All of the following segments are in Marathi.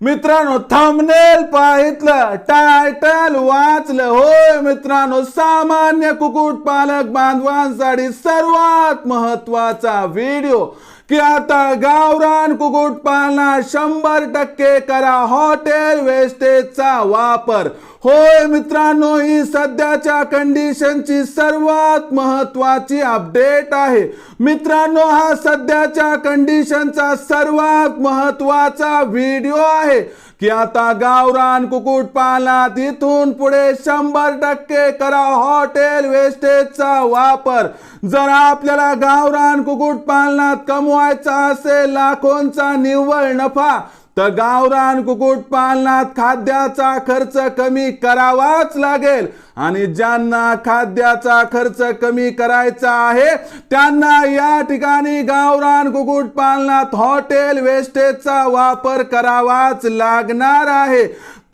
मित्रांनो थांबनेल पाहितलं टायटल वाचलं. होय मित्रांनो सामान्य कुक्कुट पालक बांधवांसाठी सर्वात महत्त्वाचा व्हिडिओ की आता गावरान कुक्कुटपालना शंभर टक्के करा हॉटेल वेस्टेजचा वापर. होय मित्रांनो ही सध्याच्या कंडिशनची सर्वात महत्वाची अपडेट आहे. मित्रांनो हा सध्याच्या कंडिशनचा सर्वात महत्त्वाचा व्हिडिओ आहे. की आता गावरान कुक्कुट पालनात इथून पुढे शंभर टक्के करा हॉटेल वेस्टेजचा वापर. जर आपल्याला गावरान कुक्कुटपालनात कमवायचा असेल लाखोंचा निव्वळ नफा तर गावरान कुक्कुटपालनात खाद्याचा खर्च कमी करावाच लागेल. आणि ज्यांना खाद्याचा खर्च कमी करायचा आहे त्यांना या ठिकाणी गावरान कुक्कुटपालनात हॉटेल वेस्टेजचा वापर करावाच लागणार आहे.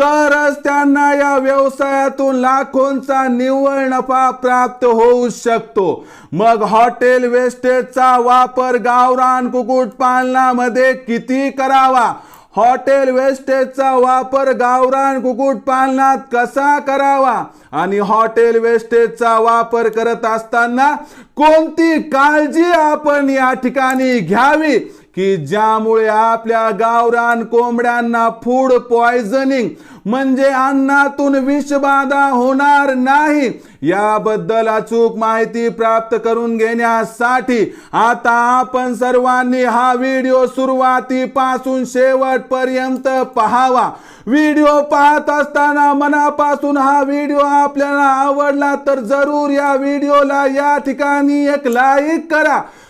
तरच त्यांना या व्यवसायातून लाखोंचा निव्वळ नफा प्राप्त होऊ शकतो. मग हॉटेल वेस्टेजचा वापर गावरान कुक्कुटपालनामध्ये किती करावा? हॉटेल वेस्टेजचा वापर गावरान कुक्कुटपालनात कसा करावा? आणि हॉटेल वेस्टेजचा वापर करत असताना कोणती काळजी आपण या ठिकाणी घ्यावी? की ज्यामुळे आपल्या गावरान कोंबड्यांना फूड पॉयझनिंग म्हणजे अन्नातून विषबाधा होणार नाही याबद्दल अचूक माहिती प्राप्त करून घेण्यासाठी आता आपण सर्वांनी हा व्हिडिओ सुरुवातीपासून शेवटपर्यंत पहावा. व्हिडिओ पाहत असताना मनापासून हा व्हिडिओ आपल्याला आवडला तर जरूर या व्हिडिओला या ठिकाणी एक लाईक करा.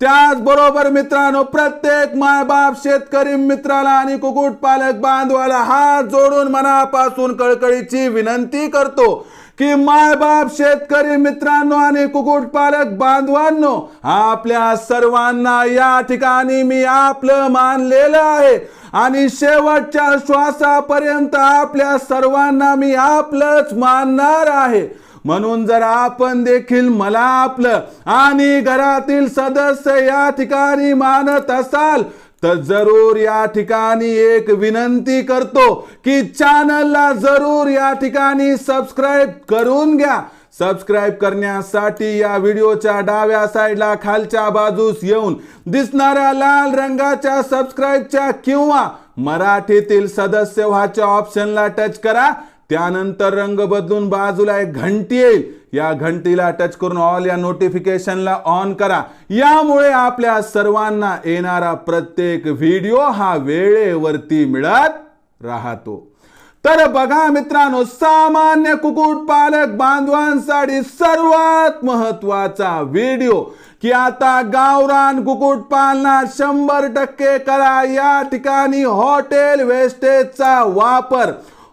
त्याचबरोबर मित्रांनो प्रत्येक मायबाप शेतकरी मित्राला आणि कुक्कुटपालक बांधवाला हात जोडून मनापासून कळकळीची विनंती करतो की मायबाप शेतकरी मित्रांनो आणि कुक्कुटपालक बांधवांनो आपल्या सर्वांना या ठिकाणी मी आपलं मानलेलं आहे. आणि शेवटच्या श्वासापर्यंत आपल्या सर्वांना मी आपलंच मानणार आहे. म्हणून जर आपण देखील मला आपलं आणि घरातील सदस्य या ठिकाणी मानत असाल तर जरूर या ठिकाणी एक विनंती करतो की चॅनलला जरूर या ठिकाणी सबस्क्राईब करून घ्या. सबस्क्राईब करण्यासाठी या व्हिडिओच्या डाव्या साईडला खालच्या बाजूस येऊन दिसणाऱ्या लाल रंगाच्या सबस्क्राईबच्या किंवा मराठीतील सदस्य व्हाच्या ऑप्शनला टच करा. त्यानंतर रंग बदलून बाजूला एक घंटी येईल. या घंटीला टच करून ऑल या नोटिफिकेशनला ऑन करा. यामुळे आपल्या सर्वांना येणारा प्रत्येक व्हिडिओ हा वेळेवरती मिळत राहतो. तर बघा मित्रांनो सामान्य कुक्कुटपालक बांधवांसाठी सर्वात महत्त्वाचा व्हिडिओ की आता गावरान कुक्कुटपालनात शंभर टक्के करा. या ठिकाणी हॉटेल वेस्टेजचा वापर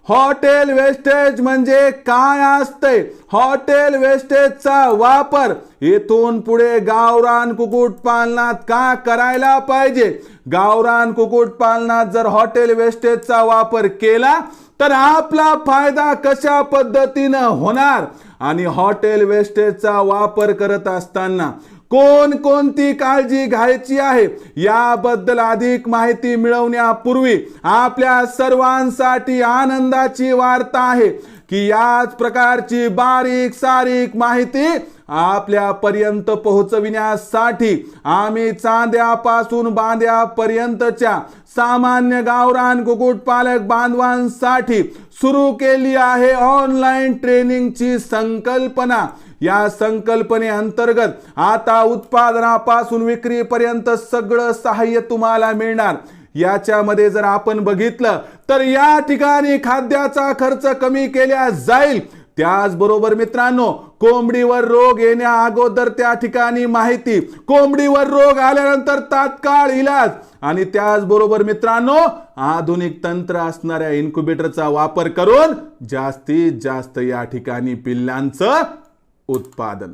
हॉटेल वेस्टेज म्हणजे काय असतंय? हॉटेल वेस्टेजचा वापर. येथून पुढे गावरान कुक्कुटपालनात का करायला पाहिजे? गावरान कुक्कुटपालनात जर हॉटेल वेस्टेजचा वापर केला तर आपला फायदा कशा पद्धतीनं होणार? आणि हॉटेल वेस्टेजचा वापर करत असताना कोण कोणती काळजी घ्यायची आहे याबद्दल अधिक माहिती मिळवण्यापूर्वी आपल्या सर्वांसाठी आनंदाची वार्ता आहे की याच प्रकारची बारीक सारीक माहिती आपल्यापर्यंत पोहोचविण्यासाठी आम्ही चांद्यापासून बांद्यापर्यंतच्या सामान्य गावरान कुक्कुटपालक बांधवांसाठी सुरू केली आहे ऑनलाईन ट्रेनिंगची संकल्पना. या संकल्पने अंतर्गत आता उत्पादनापासून विक्रीपर्यंत सगळं सहाय्य तुम्हाला मिळणार. याच्यामध्ये जर आपण बघितलं तर तर या ठिकाणी खाद्याचा खर्च कमी केला जाईल. त्याचबरोबर मित्रांनो कोंबडीवर रोग येण्या अगोदर त्या ठिकाणी माहिती. कोंबडीवर रोग आल्यानंतर तात्काळ इलाज. आणि त्याचबरोबर मित्रांनो आधुनिक तंत्र असणाऱ्या इन्क्युबेटरचा वापर करून जास्तीत जास्त या ठिकाणी पिल्लांचं उत्पादन.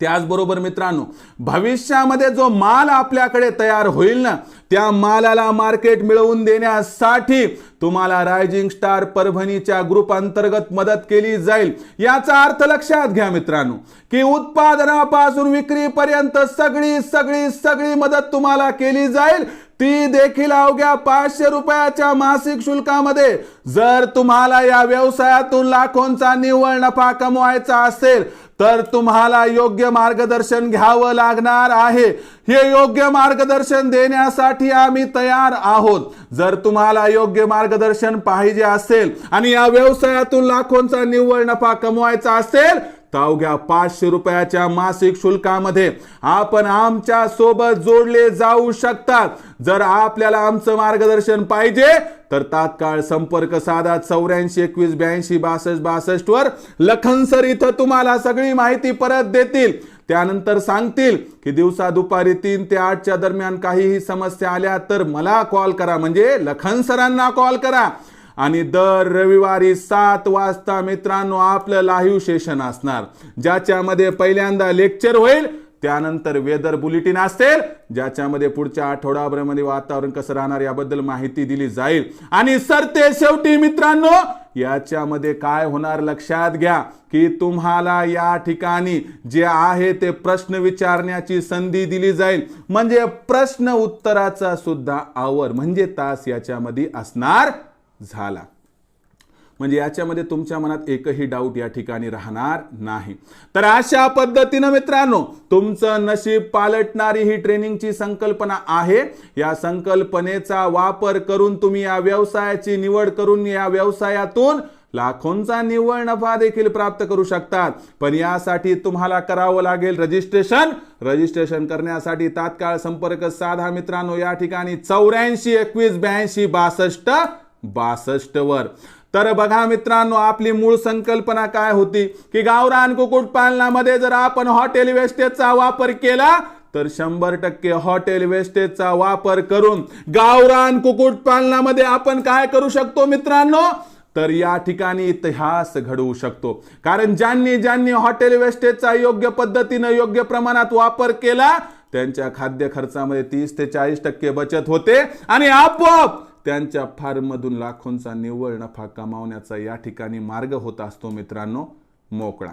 त्याचबरोबर मित्रांनो भविष्यामध्ये जो माल आपल्याकडे तयार होईल ना त्या मालाला मार्केट मिळवून देण्यासाठी तुम्हाला रायझिंग स्टार परभणीच्या ग्रुप अंतर्गत मदत केली जाईल. याचा अर्थ लक्षात घ्या मित्रांनो की उत्पादनापासून विक्रीपर्यंत सगळी सगळी सगळी मदत तुम्हाला केली जाईल. ती देखील अवघ्या पाचशे रुपयाच्या मासिक शुल्कामध्ये जर तुम्हाला या व्यवसायातून लाखोंचा निव्वळ नफा कमवायचा असेल तर तुम्हाला योग्य मार्गदर्शन घ्यावं लागणार आहे. हे योग्य मार्गदर्शन देण्यासाठी आम्ही तयार आहोत. जर तुम्हाला योग्य मार्गदर्शन पाहिजे असेल आणि या व्यवसायातून लाखोंचा निव्वळ नफा कमवायचा असेल तर अवघ्या पाचशे रुपयाच्या मासिक शुल्कामध्ये आपण आमच्यासोबत जोडले जाऊ शकतात. जर आपल्याला आमचं मार्गदर्शन पाहिजे तर तात्काळ संपर्क साधा चौऱ्याऐंशी एकवीस ब्याऐंशी बासष्ट बासष्ट वर लखन सर इथं तुम्हाला सगळी माहिती परत देतील. त्यानंतर सांगतील की दिवसा दुपारी तीन ते आठच्या दरम्यान काहीही समस्या आल्या तर मला कॉल करा. म्हणजे लखन सरांना कॉल करा. आणि दर रविवारी सात वाजता मित्रांनो आपलं लाईव्ह सेशन असणार. ज्याच्यामध्ये पहिल्यांदा लेक्चर होईल त्यानंतर वेदर बुलेटिन असेल ज्याच्यामध्ये पुढच्या आठवडाभरामध्ये वातावरण कसं राहणार याबद्दल माहिती दिली जाईल. आणि सरते शेवटी मित्रांनो याच्यामध्ये काय होणार लक्षात घ्या की तुम्हाला या ठिकाणी जे आहे ते प्रश्न विचारण्याची संधी दिली जाईल. म्हणजे प्रश्न उत्तराचा सुद्धा आवर म्हणजे तास याच्यामध्ये असणार. झाला. म्हणजे याच्यामध्ये तुमच्या मनात एकही डाऊट या ठिकाणी राहणार नाही. तर अशा पद्धतीनं मित्रांनो तुमचं नशीब पालटणारी ही ट्रेनिंगची संकल्पना आहे. या संकल्पनेचा वापर करून तुम्ही या व्यवसायाची निवड करून या व्यवसायातून लाखोंचा निव्वळ नफा देखील प्राप्त करू शकतात. पण यासाठी तुम्हाला करावं लागेल रजिस्ट्रेशन रजिस्ट्रेशन करण्यासाठी तात्काळ संपर्क साधा मित्रांनो. या ठिकाणी चौऱ्याऐंशी एकवीस ब्याऐंशी बासष्ट बासष्ट वर. तर बघा मित्रांनो आपली मूळ संकल्पना काय होती? की गावरान कुक्कुटपालनामध्ये जर आपण हॉटेल वेस्टेजचा वापर केला तर शंभर टक्के हॉटेल वेस्टेजचा वापर करून गावरान कुक्कुटपालनामध्ये आपण काय करू शकतो मित्रांनो? तर या ठिकाणी इतिहास घडवू शकतो. कारण ज्यांनी ज्यांनी हॉटेल वेस्टेजचा योग्य पद्धतीनं योग्य प्रमाणात वापर केला त्यांच्या खाद्य खर्चामध्ये तीस ते चाळीस टक्के बचत होते. आणि आपोआप त्यांच्या फार्ममधून लाखोंचा निव्वळ नफा कमावण्याचा या ठिकाणी मार्ग होत असतो मित्रांनो मोकळा.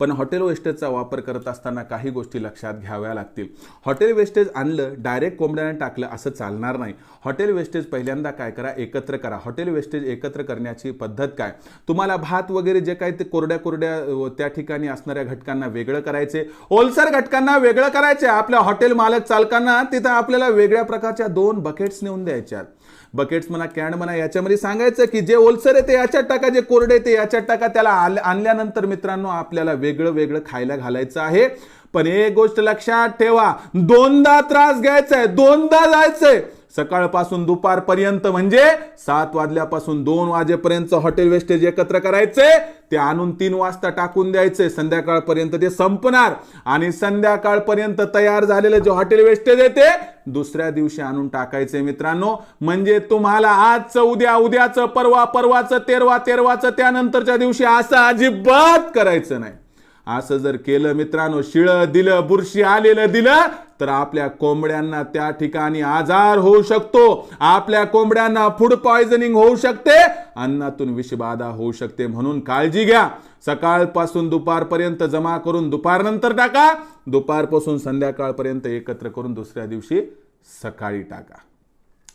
पण हॉटेल वेस्टेजचा वापर करत असताना काही गोष्टी लक्षात घ्याव्या लागतील. हॉटेल वेस्टेज आणलं डायरेक्ट कोंबड्याने टाकलं असं चालणार नाही. हॉटेल वेस्टेज पहिल्यांदा काय करा एकत्र करा. हॉटेल वेस्टेज एकत्र करण्याची पद्धत काय? तुम्हाला भात वगैरे जे काही ते कोरड्या कोरड्या त्या ठिकाणी असणाऱ्या घटकांना वेगळं करायचे. ओलसर घटकांना वेगळं करायचे. आपल्या हॉटेल मालक चालकांना तिथं आपल्याला वेगळ्या प्रकारच्या दोन बकेट्स नेऊन द्यायच्यात. बकेट्स म्हणा कॅन म्हणा याच्यामध्ये सांगायचं की जे ओलसर आहे ते याच्यात टाका जे कोरडे ते याच्यात टाका. त्याला आणल्यानंतर मित्रांनो आपल्याला वेगळं वेगळं खायला घालायचं आहे. पण एक गोष्ट लक्षात ठेवा दोनदा त्रास घ्यायचा आहे दोनदा जायचंय. सकाळपासून दुपारपर्यंत म्हणजे सात वाजल्यापासून दोन वाजेपर्यंत हॉटेल वेस्टेज एकत्र करायचे ते आणून तीन वाजता टाकून द्यायचे संध्याकाळपर्यंत ते संपणार. आणि संध्याकाळपर्यंत तयार झालेलं जे हॉटेल वेस्टेज आहे ते दुसऱ्या दिवशी आणून टाकायचे मित्रांनो. म्हणजे तुम्हाला आजचं उद्या उद्याचं परवा परवाचं तेरवा तेरवाचं त्यानंतरच्या दिवशी असं अजिबात करायचं नाही. असं जर केलं मित्रांनो शिळं दिलं बुरशी आलेलं दिलं तर आपल्या कोंबड्यांना त्या ठिकाणी आजार होऊ शकतो. आपल्या कोंबड्यांना फूड पॉयझनिंग होऊ शकते अन्नातून विषबाधा होऊ शकते म्हणून काळजी घ्या. सकाळपासून दुपारपर्यंत जमा करून दुपारनंतर टाका. दुपारपासून संध्याकाळपर्यंत एकत्र करून दुसऱ्या दिवशी सकाळी टाका.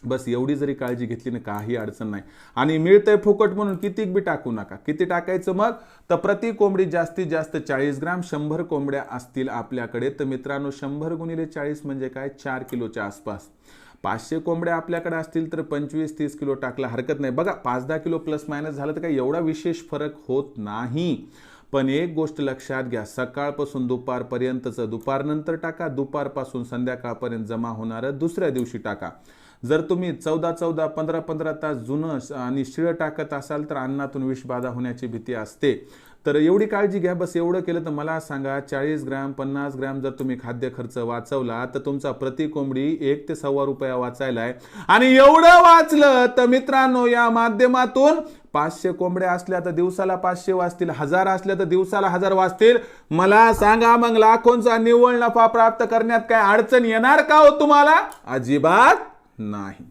बस एवढी जरी काळजी घेतली ना काही अडचण नाही. आणि मिळतंय फुकट म्हणून कितीक बी टाकू नका. किती टाकायचं मग? तर प्रति कोंबडी जास्तीत जास्त चाळीस ग्राम शंभर कोंबड्या असतील आपल्याकडे. तर मित्रांनो शंभर गुणिले चाळीस म्हणजे काय? चार किलोच्या आसपास. पाचशे कोंबड्या आपल्याकडे असतील तर पंचवीस तीस किलो टाकला हरकत नाही. बघा पाच दहा किलो प्लस मायनस झालं तर काय एवढा विशेष फरक होत नाही. पण एक गोष्ट लक्षात घ्या सकाळपासून दुपारपर्यंतचं दुपारनंतर टाका दुपारपासून संध्याकाळपर्यंत जमा होणारं दुसऱ्या दिवशी टाका. जर तुम्ही चौदा चौदा पंधरा पंधरा तास जुनं आणि शिळं टाकत असाल तर अन्नातून विषबाधा होण्याची भीती असते. तर एवढी काळजी घ्या बस एवढं केलं तर मला सांगा चाळीस ग्रॅम पन्नास ग्रॅम जर तुम्ही खाद्य खर्च वाचवला तर तुमचा प्रति कोंबडी एक ते सव्वा रुपया वाचायला आहे. आणि एवढं वाचलं तर मित्रांनो या माध्यमातून पाचशे कोंबड्या असल्या तर दिवसाला पाचशे वाचतील हजार असल्या तर दिवसाला हजार वाचतील. मला सांगा मग लाखोंचा निव्वळ नफा प्राप्त करण्यात काय अडचण येणार का हो तुम्हाला? अजिबात. नाही.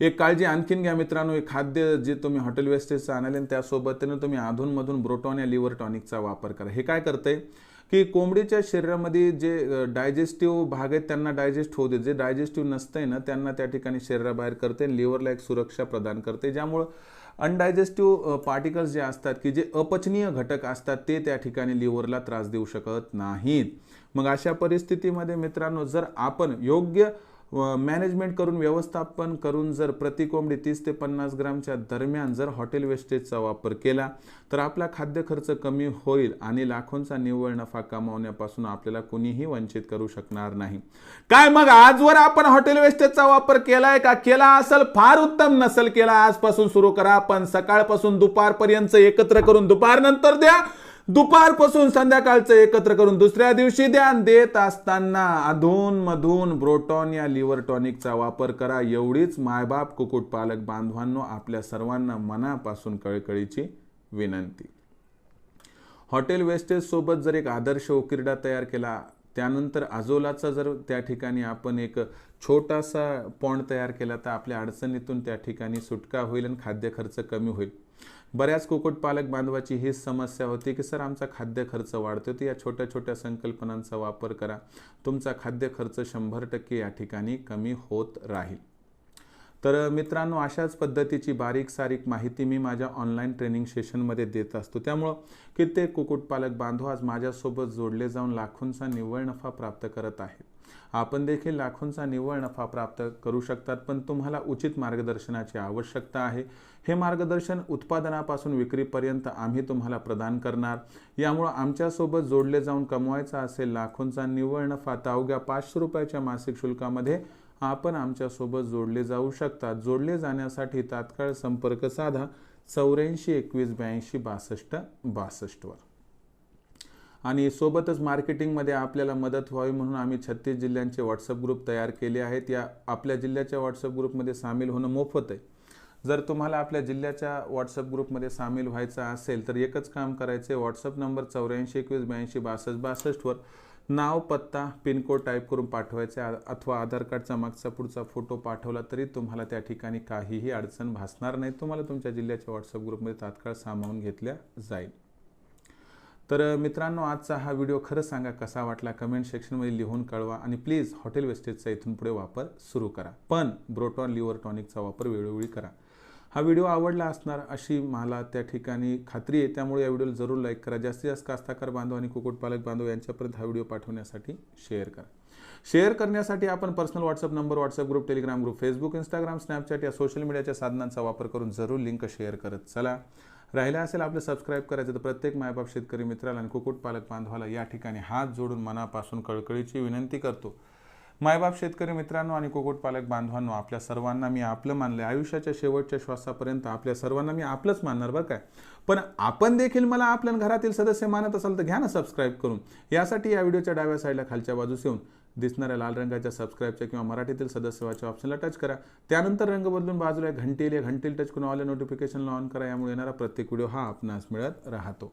एक काळजी आणखीन घ्या मित्रांनो. हे खाद्य जे तुम्ही हॉटेल वेस्टेजचं आणाले आणि त्यासोबतीनं तुम्ही अधूनमधून ब्रोटॉन या लिव्हर टॉनिकचा वापर करा. हे काय करतंय की कोंबडीच्या शरीरामध्ये जे डायजेस्टिव्ह भाग आहेत त्यांना डायजेस्ट होऊ दे जे डायजेस्टिव्ह नसतंय ना त्यांना त्या ठिकाणी शरीराबाहेर करते आणि लिव्हरला एक सुरक्षा प्रदान करते ज्यामुळं अनडायजेस्टिव्ह पार्टिकल्स जे असतात की जे अपचनीय घटक असतात ते त्या ठिकाणी लिव्हरला त्रास देऊ शकत नाहीत. मग अशा परिस्थितीमध्ये मित्रांनो जर आपण योग्य मॅनेजमेंट करून व्यवस्थापन करून जर प्रति कोंबडी तीस ते पन्नास ग्रामच्या दरम्यान जर हॉटेल वेस्टेजचा वापर केला तर आपला खाद्य खर्च कमी होईल आणि लाखोंचा निव्वळ नफा कमावण्यापासून आपल्याला कुणीही वंचित करू शकणार नाही. काय मग आजवर आपण हॉटेल वेस्टेजचा वापर केलाय का? केला असेल फार उत्तम नसेल केला. आजपासून सुरू करा पण सकाळपासून दुपारपर्यंत एकत्र करून दुपार नंतर द्या. दुपारपासून संध्याकाळचं एकत्र करून दुसऱ्या दिवशी द्या देत असताना अधून मधून ब्रोटॉन या लिव्हर टॉनिकचा वापर करा. एवढीच मायबाप कुक्कुटपालक बांधवांनो आपल्या सर्वांना मनापासून कळकळीची विनंती. हॉटेल वेस्टेज सोबत जर एक आदर्श उकिरडा तयार केला त्यानंतर आजोलाचा जर त्या ठिकाणी आपण एक छोटासा पॉन्ड तयार केला तर आपल्या अडचणीतून त्या ठिकाणी सुटका होईल आणि खाद्य खर्च कमी होईल. बऱ्याच कुक्कुटपालक बांधवाची हीच समस्या होती की सर आमचा खाद्य खर्च वाढतो तर या छोट्या छोट्या संकल्पनांचा वापर करा. तुमचा खाद्य खर्च शंभर टक्के या ठिकाणी कमी होत राहील. तर मित्रांनो अशाच पद्धतीची बारीक सारीक माहिती मी माझ्या ऑनलाईन ट्रेनिंग सेशनमध्ये देत असतो. त्यामुळं कित्येक कुक्कुटपालक बांधव आज माझ्यासोबत जोडले जाऊन लाखोंचा निव्वळ नफा प्राप्त करत आहेत. आपण देखील लाखोंचा निव्वळ नफा प्राप्त करू शकतात पण तुम्हाला उचित मार्गदर्शनाची आवश्यकता आहे. हे मार्गदर्शन उत्पादनापासून विक्रीपर्यंत आम्ही तुम्हाला प्रदान करणार. यामुळं आमच्यासोबत जोडले जाऊन कमवायचा असेल लाखोंचा निव्वळ नफा तर अवघ्या पाचशे रुपयाच्या मासिक शुल्कामध्ये आपण आमच्यासोबत जोडले जाऊ शकता जोडले जाण्यासाठी तात्काळ संपर्क साधा. चौऱ्याऐंशी एकवीस ब्याऐंशी बासष्ट बासष्टवर आणि सोबतच मार्केटिंगमध्ये आपल्याला मदत व्हावी म्हणून आम्ही छत्तीस जिल्ह्यांचे व्हॉट्सअप ग्रुप तयार केले आहेत. या आपल्या जिल्ह्याच्या व्हॉट्सअप ग्रुपमध्ये सामील होणं मोफत आहे. जर तुम्हाला आपल्या जिल्ह्याच्या व्हॉट्सअप ग्रुपमध्ये सामील व्हायचं असेल तर एकच काम करायचं आहे व्हॉट्सअप नंबर चौऱ्याऐंशी एकवीस ब्याऐंशी बासष्ट बासष्टवर नाव पत्ता पिनकोड टाईप करून पाठवायचा आहे अथवा आधार कार्डचा मागचा पुढचा फोटो पाठवला तरी तुम्हाला त्या ठिकाणी काहीही अडचण भासणार नाही. तुम्हाला तुमच्या जिल्ह्याच्या व्हॉट्सअप ग्रुपमध्ये तात्काळ सामावून घेतल्या जाईल. तर मित्रांनो आजचा हा व्हिडिओ खरं सांगा कसा वाटला? कमेंट सेक्शनमध्ये लिहून कळवा आणि प्लीज हॉटेल वेस्टेजचा इथून पुढे वापर सुरू करा. पण ब्रोटॉन लिव्हर टॉनिकचा वापर वेळोवेळी करा. हा व्हिडिओ आवडला असणार अशी मला त्या ठिकाणी खात्री आहे. त्यामुळे या व्हिडिओला जरूर लाईक करा. जास्तीत जास्त कास्ताकार बांधव आणि कुक्कुटपालक बांधव यांच्यापर्यंत हा व्हिडिओ पाठवण्यासाठी शेअर करा. शेअर करण्यासाठी आपण personal WhatsApp number WhatsApp group Telegram group Facebook Instagram Snapchat या सोशल मीडियाच्या साधनांचा वापर करून जरूर लिंक शेअर करत चला. राहिला असेल आपलं सबस्क्राईब करायचं तर प्रत्येक मायबाप शेतकरी मित्राला आणि कुक्कुटपालक बांधवाला या ठिकाणी हात जोडून मनापासून कळकळीची विनंती करतो. मायबाप शेतकरी मित्रांनो आणि कुक्कुटपालक बांधवांनो आपल्या सर्वांना मी आपलं मानलं आयुष्याच्या शेवटच्या श्वासापर्यंत आपल्या सर्वांना मी आपलंच मानणार बरं काय? पण आपण देखील मला आपल्या घरातील सदस्य मानत असाल तर घ्या ना सबस्क्राईब करून. यासाठी या व्हिडिओच्या डाव्या साईडला खालच्या बाजूस येऊन दिसणाऱ्या लाल रंगाच्या सबस्क्राईबच्या किंवा मराठीतील सदस्यवाच्या ऑप्शनला टच करा. त्यानंतर रंग बदलून बाजूला एक या घंटीला टच करून ऑल नोटिफिकेशनला ऑन करा. यामुळे येणारा प्रत्येक व्हिडिओ हा आपणास मिळत राहतो.